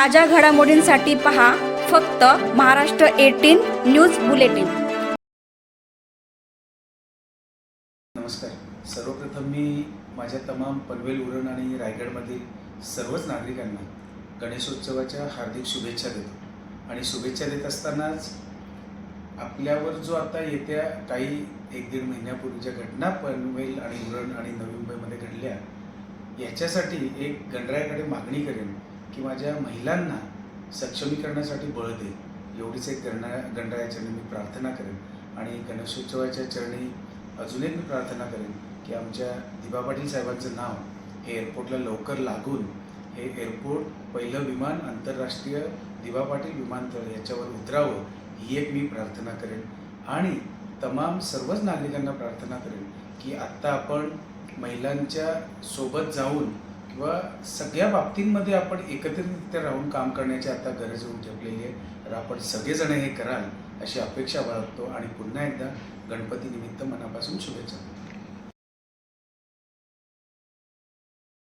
ताज्या घडामोडींसाठी पहा फक्त महाराष्ट्र एटीन न्यूज बुलेटिन. नमस्कार. सर्वप्रथम मी माझ्या तमाम पनवेल उरण आणि रायगडमधील सर्वच नागरिकांना गणेशोत्सवाच्या हार्दिक शुभेच्छा देतो. आणि शुभेच्छा देत असतानाच आपल्यावर जो आता येत्या काही एक दीड महिन्यापूर्वीच्या घटना पनवेल आणि उरण आणि नवी मुंबईमध्ये घडल्या याच्यासाठी एक गणरायाकडे मागणी करेन. की माझ्या महिलांना सक्षमीकरणासाठी बळ देईल एवढीच एक गणरा गणरायाच्या मी प्रार्थना करेन. आणि गणेशोत्सवाच्या चरणी अजून एक मी प्रार्थना करेन की आमच्या दिबा पाटील साहेबांचं नाव हे एअरपोर्टला लवकर लागून हे एअरपोर्ट पहिलं विमान आंतरराष्ट्रीय दिबा पाटील विमानतळ याच्यावर उतरावं ही एक मी प्रार्थना करेन. आणि तमाम सर्वच नागरिकांना प्रार्थना करेन की आत्ता आपण महिलांच्या सोबत जाऊन किंवा सगळ्या बाबतींमध्ये आपण एकत्रितरित्या राहून काम करण्याची आता गरज होऊन ठेवलेली आहे. तर आपण सगळेजण हे कराल अशी अपेक्षा बाळगतो. आणि पुन्हा एकदा गणपती निमित्त मनापासून शुभेच्छा.